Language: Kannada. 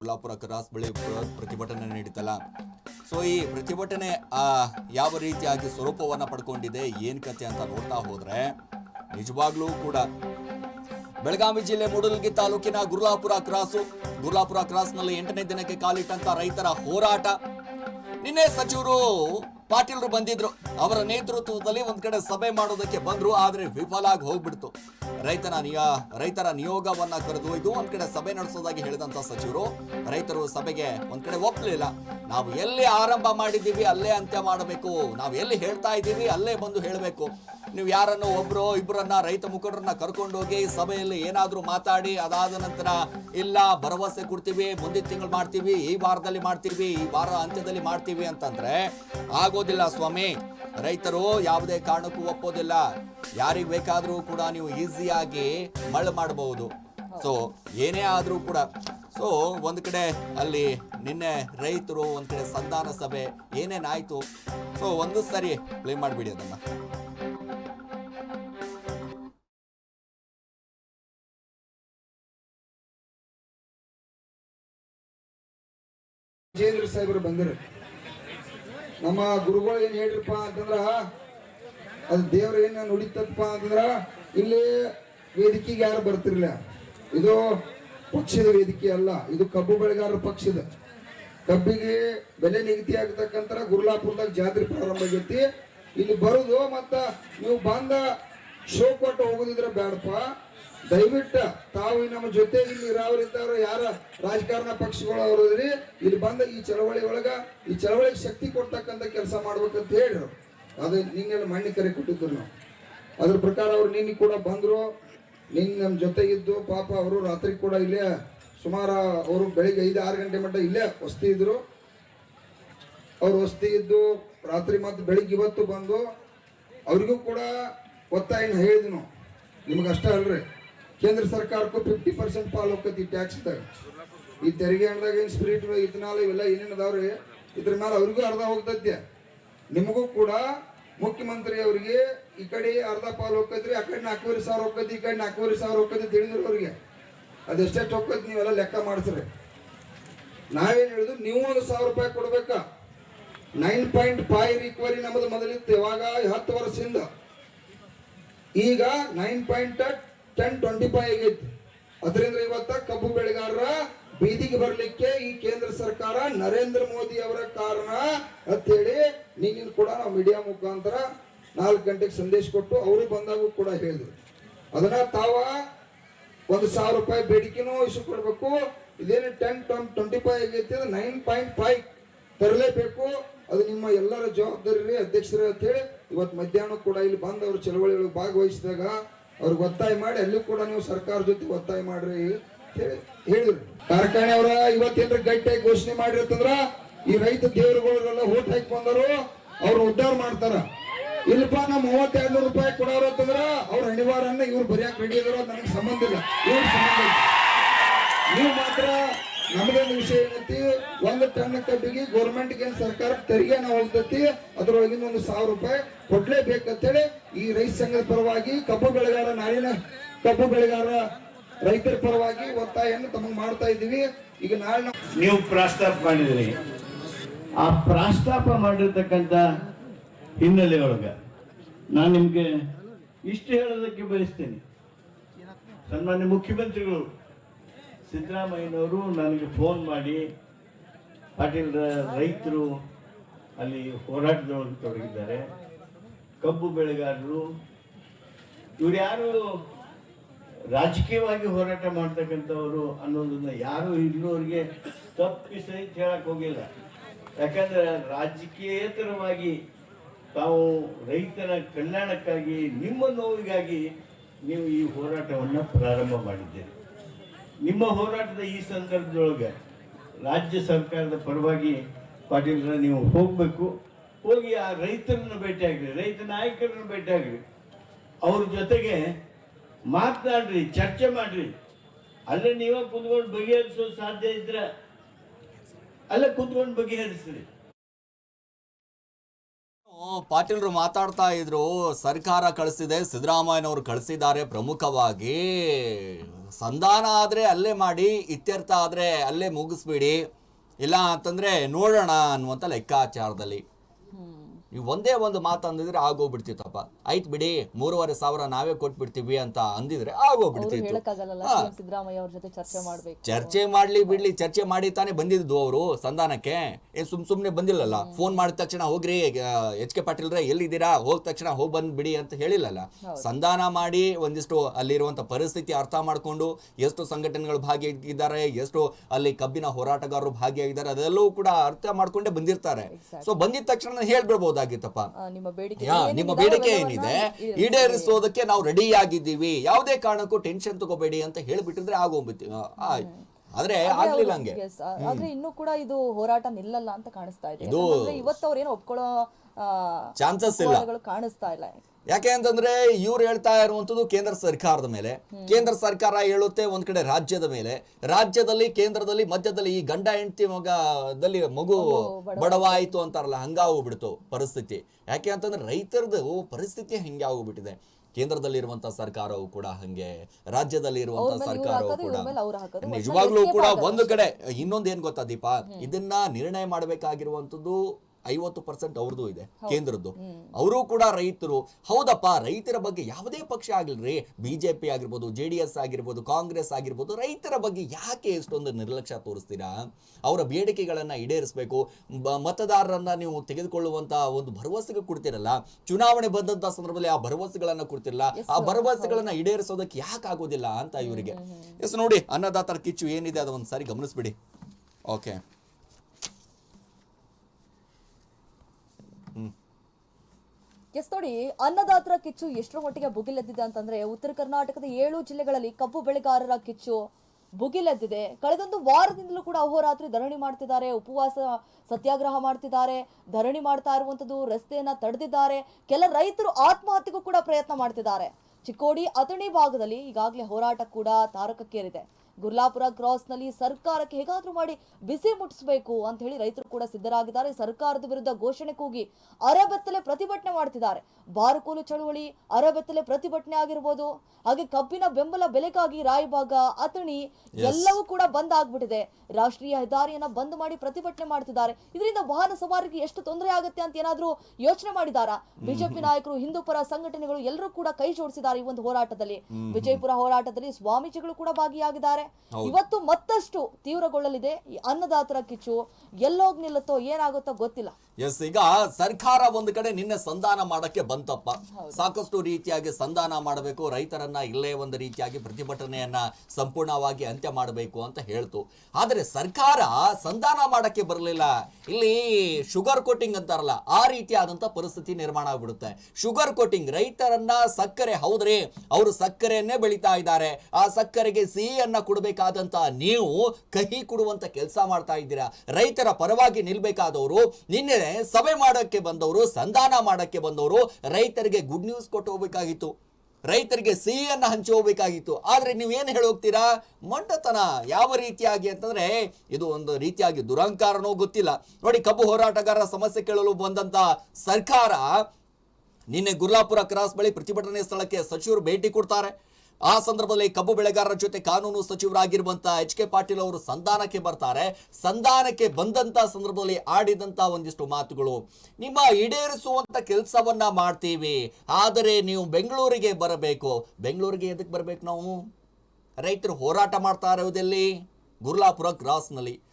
ಕೊಲ್ಲಾಪುರ ಕ್ರಾಸ್ ಬಳಿ ಬೃಹತ್ ಪ್ರತಿಭಟನೆ ನಡೀತಲ್ಲ. ಸೊ ಈ ಪ್ರತಿಭಟನೆ ಆ, ಯಾವ ರೀತಿಯಾಗಿ ಸ್ವರೂಪವನ್ನ ಪಡ್ಕೊಂಡಿದೆ ಏನ್ ಕತೆ ಅಂತ ನೋಡ್ತಾ ಹೋದ್ರೆ ನಿಜವಾಗ್ಲೂ ಕೂಡ ಬೆಳಗಾವಿ ಜಿಲ್ಲೆ ಮೂಡಲಗಿ ತಾಲೂಕಿನ ಗುರ್ಲಾಪುರ ಕ್ರಾಸು ಗುರ್ಲಾಪುರ ಕ್ರಾಸ್ನಲ್ಲಿ ಎಂಟನೇ ದಿನಕ್ಕೆ ಕಾಲಿಟ್ಟಂತ ರೈತರ ಹೋರಾಟ. ನಿನ್ನೆ ಸಚಿವರು ಪಾಟೀಲ್ರು ಬಂದಿದ್ರು. ಅವರ ನೇತೃತ್ವದಲ್ಲಿ ಒಂದ್ ಕಡೆ ಸಭೆ ಮಾಡೋದಕ್ಕೆ ಬಂದ್ರು, ಆದ್ರೆ ವಿಫಲ ಆಗಿ ಹೋಗ್ಬಿಡ್ತು. ರೈತನ ನಿಯ, ರೈತರ ನಿಯೋಗವನ್ನ ಕರೆದೊಯ್ದು ಒಂದ್ ಕಡೆ ಸಭೆ ನಡೆಸೋದಾಗಿ ಹೇಳಿದಂತ ಸಚಿವರು, ರೈತರು ಸಭೆಗೆ ಒಂದ್ ಕಡೆ ಒಪ್ಲಿಲ್ಲ. ನಾವು ಎಲ್ಲಿ ಆರಂಭ ಮಾಡಿದ್ದೀವಿ ಅಲ್ಲೇ ಅಂತ್ಯ ಮಾಡಬೇಕು. ನಾವು ಎಲ್ಲಿ ಹೇಳ್ತಾ ಇದ್ದೀವಿ ಅಲ್ಲೇ ಬಂದು ಹೇಳಬೇಕು. ನೀವು ಯಾರನ್ನು ಒಬ್ರು ಇಬ್ಬರನ್ನ ರೈತ ಮುಖಂಡರನ್ನ ಕರ್ಕೊಂಡೋಗಿ ಸಭೆಯಲ್ಲಿ ಏನಾದರೂ ಮಾತಾಡಿ, ಅದಾದ ನಂತರ ಇಲ್ಲ, ಭರವಸೆ ಕೊಡ್ತೀವಿ, ಮುಂದಿನ ತಿಂಗಳು ಮಾಡ್ತೀವಿ, ಈ ವಾರದಲ್ಲಿ ಮಾಡ್ತೀವಿ, ಈ ವಾರ ಅಂತ್ಯದಲ್ಲಿ ಮಾಡ್ತೀವಿ ಅಂತಂದ್ರೆ ಆಗೋದಿಲ್ಲ ಸ್ವಾಮಿ. ರೈತರು ಯಾವುದೇ ಕಾರಣಕ್ಕೂ ಒಪ್ಪೋದಿಲ್ಲ. ಯಾರಿಗೆ ಬೇಕಾದರೂ ಕೂಡ ನೀವು ಈಸಿಯಾಗಿ ಮಳೆ ಮಾಡಬಹುದು ಸೊ ಏನೇ ಆದ್ರೂ ಕೂಡ. ಸೊ ಒಂದು ಕಡೆ ಅಲ್ಲಿ ನಿನ್ನೆ ರೈತರು ಅಂತೇಳಿ ಸಂಧಾನ ಸಭೆ ಏನೇನಾಯ್ತು ಸೊ ಒಂದು ಸರಿ ಪ್ಲೇ ಮಾಡಿಬಿಡಿ ಅದನ್ನ. ವಿಜೇಂದ್ರ ಸಾಹೇಬರು ಬಂದರು. ನಮ್ಮ ಗುರುಗಳು ಏನ್ ಹೇಳ್ರಪ್ಪ ಅಂತಂದ್ರ, ಅದು ದೇವ್ರ ಏನ ನುಡಿತಪ್ಪ ಅಂತಂದ್ರ, ಇಲ್ಲಿ ವೇದಿಕೆಗೆ ಯಾರು ಬರ್ತಿರ್ಲಿಲ್ಲ. ಇದು ಪಕ್ಷದ ವೇದಿಕೆ ಅಲ್ಲ, ಇದು ಕಬ್ಬು ಬೆಳೆಗಾರರ ಪಕ್ಷದ. ಕಬ್ಬಿಗೆ ಬೆಲೆ ನಿಗದಿ ಆಗ್ತಕ್ಕಂಥ ಗುರ್ಲಾಪುರದಾಗ ಜಾತ್ರೆ ಪ್ರಾರಂಭ ಆಗೈತಿ. ಇಲ್ಲಿ ಬರುದು ಮತ್ತ ನೀವು ಬಂದ ಶೋ ಕೊಟ್ಟು ಹೋಗುದಿದ್ರ ಬ್ಯಾಡಪ್ಪ. ದಯವಿಟ್ಟು ತಾವು ನಮ್ಮ ಜೊತೆ ಇಲ್ಲಿ ಇರೋರಿದ್ದವ್ರು ಯಾರ ರಾಜಕಾರಣ ಪಕ್ಷಗಳು ಅವರದ್ರಿ ಇಲ್ಲಿ ಬಂದ ಈ ಚಳವಳಿ ಒಳಗ, ಈ ಚಳವಳಿಗೆ ಶಕ್ತಿ ಕೊಡ್ತಕ್ಕಂಥ ಕೆಲಸ ಮಾಡ್ಬೇಕಂತ ಹೇಳ್ರು ಅದು ನಿನ್ನೆ ಮಣ್ಣಿ ಕರೆ ಕೊಟ್ಟಿದ್ರು ನಾವು. ಅದ್ರ ಪ್ರಕಾರ ಅವ್ರು ನಿನ್ನೆ ಕೂಡ ಬಂದ್ರು. ನಿನ್ನ ನಮ್ಮ ಜೊತೆಗಿದ್ದು ಪಾಪ ಅವರು ರಾತ್ರಿ ಕೂಡ ಇಲ್ಲೇ ಸುಮಾರು ಅವರು ಬೆಳಿಗ್ಗೆ ಐದು ಆರು ಗಂಟೆ ಮಟ್ಟ ಇಲ್ಲೇ ವಸ್ತಿ ಇದ್ದರು ಅವ್ರು ವಸ್ತಿ ಇದ್ದು ರಾತ್ರಿ ಮತ್ತು ಬೆಳಿಗ್ಗೆ ಇವತ್ತು ಬಂದು ಅವ್ರಿಗೂ ಕೂಡ ಒತ್ತಾಯ ಹೇಳಿದ್ನು. ನಿಮ್ಗೆ ಅಷ್ಟೇ ಅಲ್ರಿ. ಕೇಂದ್ರ ಸರ್ಕಾರಕ್ಕೂ ಫಿಫ್ಟಿ ಪರ್ಸೆಂಟ್ ಪಾಲ್ ಹೋಗ್ತೈತಿ ಟ್ಯಾಕ್ಸ್ದಾಗ ಈ ತೆರಿಗೆ ಹಣದಾಗ ಏನು ಸ್ಪಿರಿಟ್ ಇಥನಾಲ್ ಇವೆಲ್ಲ ಏನೇನು ಅದಾವ್ರಿ ಇದ್ರ ಮೇಲೆ ಅವ್ರಿಗೂ ಅರ್ಧ ಹೋಗ್ತೈತೆ. ನಿಮಗೂ ಕೂಡ ಮುಖ್ಯಮಂತ್ರಿ ಅವರಿಗೆ ಈ ಕಡೆ ಅರ್ಧ ಪಾಲ್ ಹೋಗ್ತೈತ್ರಿ ಆ ಕಡೆ ನಾಲ್ಕೂವರೆ ಸಾವಿರ ಹೋಗ್ತೈತಿ, ಈ ಕಡೆ ನಾಲ್ಕೂವರೆ ಸಾವಿರ ಹೋಗ್ತೈತಿ ಅಂತ ಹೇಳಿದ್ರು ಅವ್ರಿಗೆ. ಅದೆಷ್ಟೆಷ್ಟು ಹೋಗ್ತೈತಿ ನೀವೆಲ್ಲ ಲೆಕ್ಕ ಮಾಡಿಸ್ರಿ. ನಾವೇನ್ ಹೇಳಿದ್ರು, ನೀವು ಒಂದು ಸಾವಿರ ರೂಪಾಯಿ ಕೊಡ್ಬೇಕಾ? ನೈನ್ ಪಾಯಿಂಟ್ ಫೈವ್ ರಿಕ್ವರಿ ನಮ್ಮದು ಮೊದಲಿತ್ತು, ಇವಾಗ ಹತ್ತು ವರ್ಷದಿಂದ. ಈಗ nine point ten twenty five ಆಗೈತಿ ಅದರಿಂದ ಇವತ್ತ ಕಬ್ಬು ಬೆಳೆಗಾರರ ಬೀದಿಗೆ ಬರಲಿಕ್ಕೆ ಈ ಕೇಂದ್ರ ಸರ್ಕಾರ ನರೇಂದ್ರ ಮೋದಿ ಅವರ ಕಾರಣ ಅಂತೇಳಿ ನೀನಿನ್ ಕೂಡ ನಾವು ಮೀಡಿಯಾ ಮುಖಾಂತರ ನಾಲ್ಕು ಗಂಟೆಗೆ ಸಂದೇಶ ಕೊಟ್ಟು ಅವರು ಬಂದಾಗೂ ಕೂಡ ಹೇಳಿದ್ರು. ಅದನ್ನ ತಾವ ಒಂದು ಸಾವಿರ ರೂಪಾಯಿ ಬೇಡಿಕೆನೂ ಇಶ್ಯೂ ಕೊಡಬೇಕು ಇದೇನು ಟೆನ್ ಟ್ವೆಂಟಿ ಫೈವ್ ಆಗೈತಿ ಅದು ನೈನ್ ಪಾಯಿಂಟ್ ಫೈವ್ ತರಲೇಬೇಕು. ಅದು ನಿಮ್ಮ ಎಲ್ಲರ ಜವಾಬ್ದಾರಿ ರೀ, ಅಧ್ಯಕ್ಷರೇ ಅಂತ ಹೇಳಿ. ಇವತ್ತು ಮಧ್ಯಾಹ್ನ ಕೂಡ ಇಲ್ಲಿ ಬಂದು ಅವ್ರ ಚಳವಳಿಯೊಳಗೆ ಭಾಗವಹಿಸಿದಾಗ ಅವ್ರಿಗೆ ಒತ್ತಾಯ ಮಾಡಿ, ಅಲ್ಲೂ ಕೂಡ ನೀವು ಸರ್ಕಾರ ಜೊತೆ ಒತ್ತಾಯ ಮಾಡ್ರಿ ಹೇಳಿ ಹೇಳಿದ್ರು. ಕಾರ್ಖಾನೆ ಅವರ ಇವತ್ತೇನ್ರ ಗಟ್ಟಿಯಾಗಿ ಘೋಷಣೆ ಮಾಡಿರ್ತಂದ್ರ ಈ ರೈತ ದೇವರುಗಳೆಲ್ಲ ಓಟ್ ಹಾಕಿ ಬಂದರು ಅವ್ರು ಉದ್ಧಾರ ಮಾಡ್ತಾರ. ಇಲ್ಲಪ್ಪ ನಾ ಮೂವತ್ತೆರಡು ನೂರು ರೂಪಾಯಿ ಕೊಡೋರು ಅಂತಂದ್ರ ಅವ್ರ ಅನಿವಾರ್ಯನ್ನ ಇವ್ರು ಬರೆಯಕ್ ರೆಡಿ ಇದ್ರು ನನಗೆ ಸಂಬಂಧ ಇಲ್ಲ. ಇವ್ರ ಸಂಬಂಧ ಇಲ್ಲ. ನೀವು ಮಾತ್ರ ನಮ್ದೊಂದು ವಿಷಯ ಏನೈತಿ ಒಂದು ಟನ್ ಕಬ್ಬಿಗೆ ಗೌರ್ಮೆಂಟ್ಗೆ ಏನು ಸರ್ಕಾರ ತೆರಿಗೆ ನಾವು ಹೋಗ್ತೈತಿ ಅದ್ರೊಳಗಿನ ಒಂದು ಸಾವಿರ ರೂಪಾಯಿ ಕೊಡ್ಲೇಬೇಕಂತೇಳಿ ಈ ರೈತ ಸಂಘದ ಪರವಾಗಿ ಕಬ್ಬು ಬೆಳೆಗಾರ ನಾಳಿನ ಕಬ್ಬು ಬೆಳೆಗಾರ ರೈತರ ಪರವಾಗಿ ಒತ್ತಾಯನ್ನು ತಮಗೆ ಮಾಡ್ತಾ ಇದ್ದೀವಿ. ಈಗ ನಾಳೆ ನಾವು ನೀವು ಪ್ರಸ್ತಾಪ ಮಾಡಿದ್ರಿ. ಆ ಪ್ರಸ್ತಾಪ ಮಾಡಿರ್ತಕ್ಕಂಥ ಹಿನ್ನೆಲೆ ಒಳಗ ನಾನು ನಿಮಗೆ ಇಷ್ಟು ಹೇಳೋದಕ್ಕೆ ಬಯಸ್ತೇನೆ. ಸನ್ಮಾನ್ಯ ಮುಖ್ಯಮಂತ್ರಿಗಳು, ಸಿದ್ದರಾಮಯ್ಯನವರು ನನಗೆ ಫೋನ್ ಮಾಡಿ ಪಾಟೀಲ್ ರೈತರು ಅಲ್ಲಿ ಹೋರಾಟದೊಳಗೆ ತೊಡಗಿದ್ದಾರೆ ಕಬ್ಬು ಬೆಳೆಗಾರರು, ಇವ್ರು ಯಾರು ರಾಜಕೀಯವಾಗಿ ಹೋರಾಟ ಮಾಡ್ತಕ್ಕಂಥವ್ರು ಅನ್ನೋದನ್ನ ಯಾರು ಇನ್ನೂರಿಗೆ ತಪ್ಪಿಸಿ ಹೇಳಕ್ ಹೋಗಿಲ್ಲ. ಯಾಕಂದ್ರೆ ರಾಜಕೀಯೇತರವಾಗಿ ತಾವು ರೈತರ ಕಲ್ಯಾಣಕ್ಕಾಗಿ, ನಿಮ್ಮ ನೋವಿಗಾಗಿ ನೀವು ಈ ಹೋರಾಟವನ್ನು ಪ್ರಾರಂಭ ಮಾಡಿದ್ದೀರಿ. ನಿಮ್ಮ ಹೋರಾಟದ ಈ ಸಂದರ್ಭದೊಳಗೆ ರಾಜ್ಯ ಸರ್ಕಾರದ ಪರವಾಗಿ ಪಾಟೀಲ್ರ ನೀವು ಹೋಗಬೇಕು. ಹೋಗಿ ಆ ರೈತರನ್ನು ಭೇಟಿಯಾಗ್ರಿ ರೈತ ನಾಯಕರನ್ನು ಭೇಟಿಯಾಗ್ರಿ ಅವ್ರ ಜೊತೆಗೆ ಮಾತನಾಡ್ರಿ, ಚರ್ಚೆ ಮಾಡ್ರಿ. ಅಲ್ಲೇ ನೀವೇ ಕುತ್ಕೊಂಡು ಬಗೆಹರಿಸೋ ಸಾಧ್ಯ ಇದ್ರೆ, ಅಲ್ಲೇ ಕುತ್ಕೊಂಡು ಬಗೆಹರಿಸ್ರಿ. ಪಾಟೀಲ್ರು ಮಾತಾಡ್ತಾ ಇದ್ರು, ಸರ್ಕಾರ ಕಳಿಸಿದೆ, ಸಿದ್ದರಾಮಯ್ಯನವರು ಕಳಿಸಿದ್ದಾರೆ ಪ್ರಮುಖವಾಗಿ. ಸಂಧಾನ ಆದರೆ ಅಲ್ಲೇ ಮಾಡಿ, ಇತ್ಯರ್ಥ ಆದರೆ ಅಲ್ಲೇ ಮುಗಿಸ್ಬಿಡಿ. ಇಲ್ಲ ಅಂತಂದರೆ ನೋಡೋಣ ಅನ್ನುವಂಥ ಲೆಕ್ಕಾಚಾರದಲ್ಲಿ. ನೀವು ಒಂದೇ ಒಂದು ಮಾತು ಅಂದಿದ್ರೆ ಆಗೋಗ್ಬಿಡ್ತಿತ್ತಪ್ಪ. ಆಯ್ತು ಬಿಡಿ ಮೂರುವರೆ ಸಾವಿರ ನಾವೇ ಕೊಟ್ಬಿಡ್ತೀವಿ ಅಂತ ಅಂದಿದ್ರೆ ಆಗೋಗ್ಬಿಡ್ತಿತ್ತು. ಹೇಳಕ್ಕಾಗಲ್ಲ ಹಾ. ಸಿಎಂ ಸಿದ್ದರಾಮಯ್ಯ ಅವ್ರ ಜೊತೆ ಚರ್ಚೆ ಮಾಡ್ಬೇಕು. ಚರ್ಚೆ ಮಾಡ್ಲಿ ಬಿಡ್ಲಿ ಚರ್ಚೆ ಮಾಡಿ ತಾನೇ ಬಂದಿದ್ದು ಅವರು ಸಂಧಾನಕ್ಕೆ. ಏನ್ ಸುಮ್ ಸುಮ್ನೆ ಬಂದಿಲ್ಲಲ್ಲ? ಫೋನ್ ಮಾಡಿದ ತಕ್ಷಣ ಹೋಗ್ರಿ ಎಚ್ ಕೆ ಪಾಟೀಲ್ರೆ ಎಲ್ಲಿದ್ದೀರಾ? ಹೋಗ್ ತಕ್ಷಣ ಹೋಗಿ ಬಂದ್ ಬಿಡಿ ಅಂತ ಹೇಳಿಲ್ಲಲ್ಲ? ಸಂಧಾನ ಮಾಡಿ ಒಂದಿಷ್ಟು ಅಲ್ಲಿರುವಂತ ಪರಿಸ್ಥಿತಿ ಅರ್ಥ ಮಾಡ್ಕೊಂಡು ಎಷ್ಟು ಸಂಘಟನೆಗಳು ಭಾಗಿಯಾಗಿದ್ದಾರೆ ಎಷ್ಟು ಅಲ್ಲಿ ಕಬ್ಬಿನ ಹೋರಾಟಗಾರರು ಭಾಗಿಯಾಗಿದ್ದಾರೆ ಅದೆಲ್ಲವೂ ಕೂಡ ಅರ್ಥ ಮಾಡ್ಕೊಂಡೇ ಬಂದಿರ್ತಾರೆ. ಸೊ ಬಂದಿದ ತಕ್ಷಣ ಹೇಳ್ಬಿಡ್ಬೋದಾಗಿತ್ತಪ್ಪ ನಿಮ್ಮ ಬೇಡಿಕೆ ಯಾ ನಿಮ್ಮ ಬೇಡಿಕೆ ಏನಿದೆ. ಈಡೇರಿಸೋದಕ್ಕೆ ನಾವು ರೆಡಿ ಆಗಿದ್ದೀವಿ ಯಾವುದೇ ಕಾರಣಕ್ಕೂ ಟೆನ್ಷನ್ ತಗೋಬೇಡಿ ಅಂತ ಹೇಳ್ಬಿಟ್ಟಿದ್ರೆ ಆಗೋಗ್ಬಿಟ್ಟು ಆದ್ರೆ ಆಗ್ಲಿಲ್ಲ ಹಂಗೆ ಆದ್ರೆ ಇನ್ನೂ ಕೂಡ ಇದು ಹೋರಾಟ ನಿಲ್ಲಲ್ಲ ಅಂತ ಕಾಣಿಸ್ತಾ ಇದೆ ಇವತ್ತು ಅವ್ರೇನು ಒಪ್ಕೊಳ್ಳೋ ಚಾನ್ಸಸ್ ಇಲ್ಲ. ಕಾಣಿಸ್ತಾ ಇಲ್ಲ ಯಾಕೆ ಅಂತಂದ್ರೆ ಇವ್ರು ಹೇಳ್ತಾ ಇರುವಂತದ್ದು ಕೇಂದ್ರ ಸರ್ಕಾರದ ಮೇಲೆ. ಕೇಂದ್ರ ಸರ್ಕಾರ ಹೇಳುತ್ತೆ ಒಂದ್ ಕಡೆ ರಾಜ್ಯದ ಮೇಲೆ. ರಾಜ್ಯದಲ್ಲಿ ಕೇಂದ್ರದಲ್ಲಿ ಮಧ್ಯದಲ್ಲಿ ಈ ಗಂಡ ಹೆಂಡತಿ ಮಗದಲ್ಲಿ ಮಗು ಬಡವ ಆಯ್ತು ಅಂತಾರಲ್ಲ ಹಂಗಾಗ್ಬಿಡ್ತು ಪರಿಸ್ಥಿತಿ. ಯಾಕೆ ಅಂತಂದ್ರೆ ರೈತರದು ಪರಿಸ್ಥಿತಿ ಹಂಗೆ ಆಗ್ಬಿಟ್ಟಿದೆ. ಕೇಂದ್ರದಲ್ಲಿರುವಂತ ಸರ್ಕಾರವು ಕೂಡ ಹಂಗೆ ರಾಜ್ಯದಲ್ಲಿ ಇರುವಂತ ಸರ್ಕಾರವು ಕೂಡ ನಿಜವಾಗ್ಲೂ ಕೂಡ ಒಂದು ಕಡೆ ಇನ್ನೊಂದ್ ಏನ್ ಗೊತ್ತಾ ದೀಪಾ? ಇದನ್ನ ನಿರ್ಣಯ ಮಾಡಬೇಕಾಗಿರುವಂತದ್ದು ಐವತ್ತು ಪರ್ಸೆಂಟ್ ಅವ್ರದ್ದು ಇದೆ ಕೇಂದ್ರದ್ದು. ಅವರು ಕೂಡ ರೈತರು ಹೌದಪ್ಪ ರೈತರ ಬಗ್ಗೆ ಯಾವುದೇ ಪಕ್ಷ ಆಗಿಲ್ರಿ ಬಿಜೆಪಿ ಆಗಿರ್ಬೋದು ಜೆ ಡಿ ಎಸ್ ಆಗಿರ್ಬೋದು ಕಾಂಗ್ರೆಸ್ ಆಗಿರ್ಬೋದು ರೈತರ ಬಗ್ಗೆ ಯಾಕೆ ಇಷ್ಟೊಂದು ನಿರ್ಲಕ್ಷ್ಯ ತೋರಿಸ್ತೀರಾ? ಅವರ ಬೇಡಿಕೆಗಳನ್ನು ಈಡೇರಿಸಬೇಕು. ಮತದಾರರನ್ನ ನೀವು ತೆಗೆದುಕೊಳ್ಳುವಂತ ಒಂದು ಭರವಸೆಗೆ ಕೊಡ್ತಿರಲ್ಲ? ಚುನಾವಣೆ ಬಂದಂತ ಸಂದರ್ಭದಲ್ಲಿ ಆ ಭರವಸೆಗಳನ್ನ ಕೊಡ್ತಿರಲ್ಲ? ಆ ಭರವಸೆಗಳನ್ನ ಈಡೇರಿಸೋದಕ್ಕೆ ಯಾಕೆ ಆಗೋದಿಲ್ಲ ಅಂತ ಇವರಿಗೆ? ಎಸ್ ನೋಡಿ ಅನ್ನದಾತರ ಕಿಚ್ಚು ಏನಿದೆ ಅದು ಒಂದು ಸಾರಿ ಗಮನಿಸ್ಬಿಡಿ. ಓಕೆ ಎಸ್ ನೋಡಿ, ಅನ್ನದಾತರ ಕಿಚ್ಚು ಎಷ್ಟರ ಮಟ್ಟಿಗೆ ಭುಗಿಲೆದ್ದಿದೆ ಅಂತಂದ್ರೆ, ಉತ್ತರ ಕರ್ನಾಟಕದ ಏಳು ಜಿಲ್ಲೆಗಳಲ್ಲಿ ಕಬ್ಬು ಬೆಳೆಗಾರರ ಕಿಚ್ಚು ಭುಗಿಲೆದ್ದಿದೆ. ಕಳೆದೊಂದು ವಾರದಿಂದಲೂ ಕೂಡ ಅಹೋರಾತ್ರಿ ಧರಣಿ ಮಾಡ್ತಿದ್ದಾರೆ, ಉಪವಾಸ, ಸತ್ಯಾಗ್ರಹ ಮಾಡ್ತಿದ್ದಾರೆ, ಧರಣಿ ಮಾಡ್ತಾ ಇರುವಂತದ್ದು ರಸ್ತೆಯನ್ನ ತಡೆದಿದ್ದಾರೆ. ಕೆಲ ರೈತರು ಆತ್ಮಹತ್ಯೆಗೂ ಕೂಡ ಪ್ರಯತ್ನ ಮಾಡ್ತಿದ್ದಾರೆ. ಚಿಕ್ಕೋಡಿ ಅಥಣಿ ಭಾಗದಲ್ಲಿ ಈಗಾಗಲೇ ಹೋರಾಟ ಕೂಡ ತಾರಕಕ್ಕೇರಿದೆ. ಗುರ್ಲಾಪುರ ಕ್ರಾಸ್ನಲ್ಲಿ ಸರ್ಕಾರಕ್ಕೆ ಹೇಗಾದರೂ ಮಾಡಿ ಬಿಸಿ ಮುಟ್ಟಿಸಬೇಕು ಅಂತ ಹೇಳಿ ರೈತರು ಕೂಡ ಸಿದ್ಧರಾಗಿದ್ದಾರೆ. ಸರ್ಕಾರದ ವಿರುದ್ಧ ಘೋಷಣೆ ಕೂಗಿ ಅರೆಬೆತ್ತಲೆ ಪ್ರತಿಭಟನೆ ಮಾಡ್ತಿದ್ದಾರೆ. ಬಾರುಕೋಲು ಚಳುವಳಿ ಅರೆಬೆತ್ತಲೆ ಪ್ರತಿಭಟನೆ ಆಗಿರ್ಬೋದು ಹಾಗೆ ಕಬ್ಬಿನ ಬೆಂಬಲ ಬೆಲೆಗಾಗಿ ರಾಯಭಾಗ ಅಥಣಿ ಎಲ್ಲವೂ ಕೂಡ ಬಂದ್ ಆಗ್ಬಿಟ್ಟಿದೆ. ರಾಷ್ಟ್ರೀಯ ಹೆದ್ದಾರಿಯನ್ನ ಬಂದ್ ಮಾಡಿ ಪ್ರತಿಭಟನೆ ಮಾಡ್ತಿದ್ದಾರೆ. ಇದರಿಂದ ವಾಹನ ಸವಾರಿಗೆ ಎಷ್ಟು ತೊಂದರೆ ಆಗುತ್ತೆ ಅಂತ ಏನಾದರೂ ಯೋಚನೆ ಮಾಡಿದಾರಾ? ಬಿಜೆಪಿ ನಾಯಕರು ಹಿಂದೂ ಪರ ಸಂಘಟನೆಗಳು ಎಲ್ಲರೂ ಕೂಡ ಕೈ ಜೋಡಿಸಿದ್ದಾರೆ ಈ ಒಂದು ಹೋರಾಟದಲ್ಲಿ. ವಿಜಯಪುರ ಹೋರಾಟದಲ್ಲಿ ಸ್ವಾಮೀಜಿಗಳು ಕೂಡ ಭಾಗಿಯಾಗಿದ್ದಾರೆ. ಇವತ್ತು ಮತ್ತಷ್ಟು ತೀವ್ರಗೊಳ್ಳಲಿದೆ. ಅನ್ನದಾತರ ಕಿಚ್ಚು ಎಲ್ಲೋಗ್ ನಿಲ್ಲುತ್ತೋ ಏನಾಗುತ್ತೋ ಗೊತ್ತಿಲ್ಲ. ಎಸ್ ಈಗ ಸರ್ಕಾರ ಒಂದು ಕಡೆ ನಿನ್ನೆ ಸಂಧಾನ ಮಾಡಕ್ಕೆ ಬಂತಪ್ಪ. ಸಾಕಷ್ಟು ರೀತಿಯಾಗಿ ಸಂಧಾನ ಮಾಡಬೇಕು ರೈತರನ್ನ ಇಲ್ಲೇ ಒಂದು ರೀತಿಯಾಗಿ ಪ್ರತಿಭಟನೆಯನ್ನ ಸಂಪೂರ್ಣವಾಗಿ ಅಂತ್ಯ ಮಾಡಬೇಕು ಅಂತ ಹೇಳ್ತು. ಆದ್ರೆ ಸರ್ಕಾರ ಸಂಧಾನ ಮಾಡಕ್ಕೆ ಬರಲಿಲ್ಲ. ಇಲ್ಲಿ ಶುಗರ್ ಕೋಟಿಂಗ್ ಅಂತಾರಲ್ಲ ಆ ರೀತಿಯಾದಂತ ಪರಿಸ್ಥಿತಿ ನಿರ್ಮಾಣ ಆಗ್ಬಿಡುತ್ತೆ. ಶುಗರ್ ಕೋಟಿಂಗ್ ರೈತರನ್ನ ಸಕ್ಕರೆ ಹೌದ್ರಿ ಅವರು ಸಕ್ಕರೆಯನ್ನೇ ಬೆಳೀತಾ ಇದ್ದಾರೆ. ಆ ಸಕ್ಕರೆಗೆ ಸಿಹಿಯನ್ನ ಕೊಡಬೇಕಾದಂತ ನೀವು ಕಹಿ ಕೊಡುವಂತ ಕೆಲಸ ಮಾಡ್ತಾ ಇದ್ದೀರಾ? ರೈತರ ಪರವಾಗಿ ನಿಲ್ಬೇಕಾದವರು ನಿನ್ನೆ ಸಭೆ ಮಾಡೋಕ್ಕೆ ಬಂದವರು, ಸಂಧಾನ ಮಾಡೋಕ್ಕೆ ಬಂದವರು ರೈತರಿಗೆ ಗುಡ್ ನ್ಯೂಸ್ ಕೊಟ್ಟು ಹೋಗ್ಬೇಕಾಗಿತ್ತು. ರೈತರಿಗೆ ಸಿಹಿಯನ್ನು ಹಂಚಿ ಹೋಗ್ಬೇಕಾಗಿತ್ತು. ಆದರೆ ನೀವೇನು ಹೇಳೋಗ್ತೀರಾ ಮಂಡತನ ಯಾವ ರೀತಿಯಾಗಿ ಅಂತಂದರೆ ಇದು ಒಂದು ರೀತಿಯಾಗಿ ದುರಂಕಾರನೋ ಗೊತ್ತಿಲ್ಲ. ನೋಡಿ, ಕಬ್ಬು ಹೋರಾಟಗಾರರ ಸಮಸ್ಯೆ ಕೇಳಲು ಬಂದಂಥ ಸರ್ಕಾರ ನಿನ್ನೆ ಗುರ್ಲಾಪುರ ಕ್ರಾಸ್ ಬಳಿ ಪ್ರತಿಭಟನೆ ಸ್ಥಳಕ್ಕೆ ಸಚಿವರು ಭೇಟಿ ಕೊಡ್ತಾರೆ. ಆ ಸಂದರ್ಭದಲ್ಲಿ ಕಬ್ಬು ಬೆಳೆಗಾರರ ಜೊತೆ ಕಾನೂನು ಸಚಿವರಾಗಿರುವಂತಹ ಎಚ್ ಕೆ ಪಾಟೀಲ್ ಅವರು ಸಂಧಾನಕ್ಕೆ ಬರ್ತಾರೆ. ಸಂಧಾನಕ್ಕೆ ಬಂದಂತ ಸಂದರ್ಭದಲ್ಲಿ ಆಡಿದಂತ ಒಂದಿಷ್ಟು ಮಾತುಗಳು. ನಿಮ್ಮ ಈಡೇರಿಸುವಂತ ಕೆಲಸವನ್ನ ಮಾಡ್ತೀವಿ. ಆದರೆ ನೀವು ಬೆಂಗಳೂರಿಗೆ ಬರಬೇಕು. ಬೆಂಗಳೂರಿಗೆ ಎದಕ್ಕೆ ಬರಬೇಕು ನಾವು? ರೈತರು ಹೋರಾಟ ಮಾಡ್ತಾ ಇರೋದೆಲ್ಲಿ? ಗುರ್ಲಾಪುರ ಕ್ರಾಸ್ನಲ್ಲಿ